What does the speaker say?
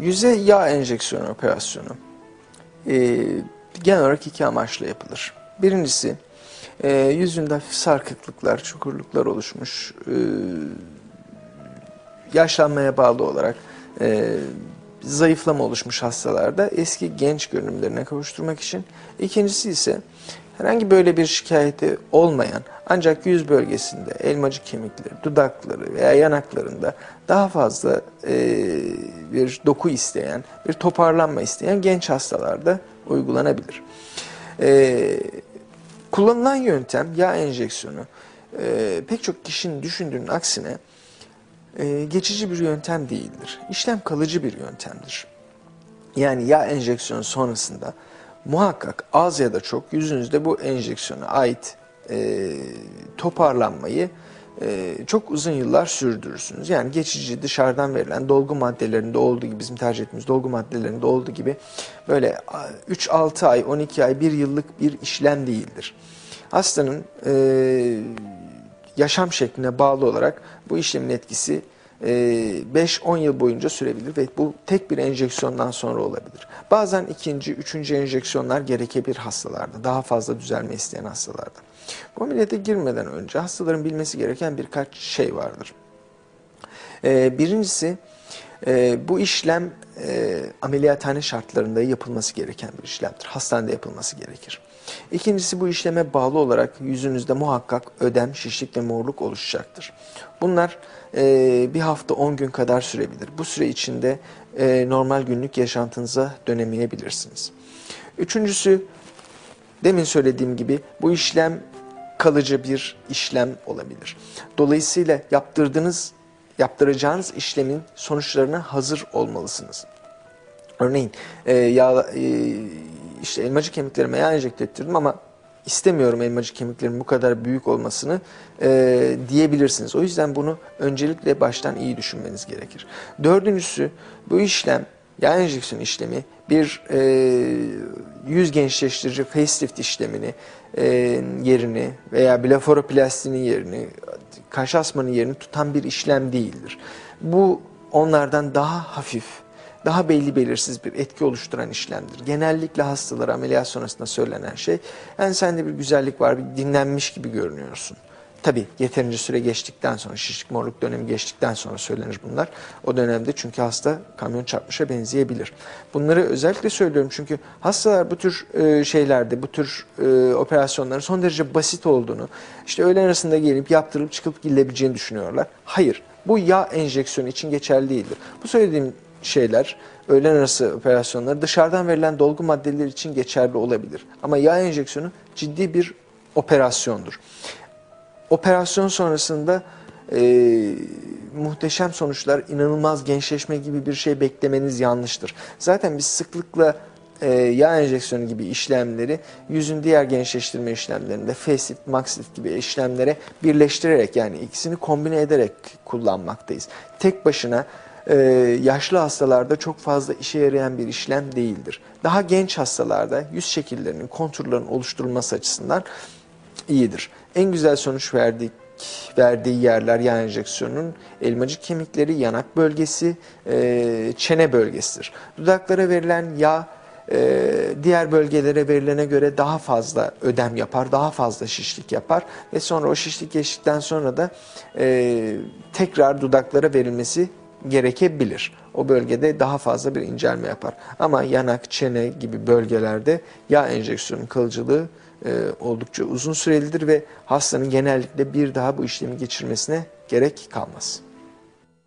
Yüze yağ enjeksiyonu operasyonu e, genel olarak iki amaçla yapılır. Birincisi e, yüzünde hafif sarkıklıklar, çukurluklar oluşmuş, e, yaşlanmaya bağlı olarak e, zayıflama oluşmuş hastalarda eski genç görünümlerine kavuşturmak için. İkincisi ise herhangi böyle bir şikayeti olmayan ancak yüz bölgesinde elmacık kemikleri, dudakları veya yanaklarında daha fazla e, bir doku isteyen, bir toparlanma isteyen genç hastalarda uygulanabilir. E, kullanılan yöntem yağ enjeksiyonu e, pek çok kişinin düşündüğünün aksine e, geçici bir yöntem değildir. İşlem kalıcı bir yöntemdir. Yani yağ enjeksiyonu sonrasında muhakkak az ya da çok yüzünüzde bu enjeksiyona ait e, toparlanmayı e, çok uzun yıllar sürdürürsünüz. Yani geçici dışarıdan verilen dolgu maddelerinde olduğu gibi bizim tercih ettiğimiz dolgu maddelerinde olduğu gibi böyle 3-6 ay, 12 ay, 1 yıllık bir işlem değildir. Hastanın e, yaşam şekline bağlı olarak bu işlemin etkisi 5-10 yıl boyunca sürebilir ve bu tek bir enjeksiyondan sonra olabilir. Bazen ikinci, üçüncü enjeksiyonlar gerekebilir hastalarda, daha fazla düzelme isteyen hastalarda. Bu ameliyata girmeden önce hastaların bilmesi gereken birkaç şey vardır. Birincisi bu işlem ameliyathane şartlarında yapılması gereken bir işlemdir. Hastanede yapılması gerekir. İkincisi bu işleme bağlı olarak yüzünüzde muhakkak ödem, şişlik ve morluk oluşacaktır. Bunlar e, bir hafta 10 gün kadar sürebilir. Bu süre içinde e, normal günlük yaşantınıza dönemeyebilirsiniz. Üçüncüsü demin söylediğim gibi bu işlem kalıcı bir işlem olabilir. Dolayısıyla yaptırdığınız, yaptıracağınız işlemin sonuçlarına hazır olmalısınız. Örneğin e, yağ, e, işte elmacık kemiklerime yağ enjekte ettirdim ama istemiyorum elmacık kemiklerimin bu kadar büyük olmasını e, diyebilirsiniz. O yüzden bunu öncelikle baştan iyi düşünmeniz gerekir. Dördüncüsü bu işlem yağ enjeksiyon işlemi bir e, yüz gençleştirici facelift işlemini e, yerini veya blefaroplastinin yerini kaş asmanın yerini tutan bir işlem değildir. Bu onlardan daha hafif daha belli belirsiz bir etki oluşturan işlemdir. Genellikle hastalara ameliyat sonrasında söylenen şey, yani sende bir güzellik var, bir dinlenmiş gibi görünüyorsun. Tabi yeterince süre geçtikten sonra, şişlik morluk dönemi geçtikten sonra söylenir bunlar. O dönemde çünkü hasta kamyon çarpmışa benzeyebilir. Bunları özellikle söylüyorum çünkü hastalar bu tür e, şeylerde, bu tür e, operasyonların son derece basit olduğunu, işte öğlen arasında gelip yaptırıp çıkıp gidilebileceğini düşünüyorlar. Hayır, bu yağ enjeksiyonu için geçerli değildir. Bu söylediğim şeyler, öğlen arası operasyonlar dışarıdan verilen dolgu maddeleri için geçerli olabilir. Ama yağ enjeksiyonu ciddi bir operasyondur. Operasyon sonrasında e, muhteşem sonuçlar, inanılmaz gençleşme gibi bir şey beklemeniz yanlıştır. Zaten biz sıklıkla e, yağ enjeksiyonu gibi işlemleri yüzün diğer gençleştirme işlemlerinde facelift, maxlift gibi işlemlere birleştirerek yani ikisini kombine ederek kullanmaktayız. Tek başına e, yaşlı hastalarda çok fazla işe yarayan bir işlem değildir. Daha genç hastalarda yüz şekillerinin, konturlarının oluşturulması açısından iyidir. En güzel sonuç verdik verdiği yerler yağ enjeksiyonunun elmacık kemikleri, yanak bölgesi, e, çene bölgesidir. Dudaklara verilen yağ e, diğer bölgelere verilene göre daha fazla ödem yapar, daha fazla şişlik yapar ve sonra o şişlik geçtikten sonra da e, tekrar dudaklara verilmesi gerekebilir. O bölgede daha fazla bir incelme yapar. Ama yanak, çene gibi bölgelerde yağ enjeksiyonun kalıcılığı e, oldukça uzun sürelidir ve hastanın genellikle bir daha bu işlemi geçirmesine gerek kalmaz.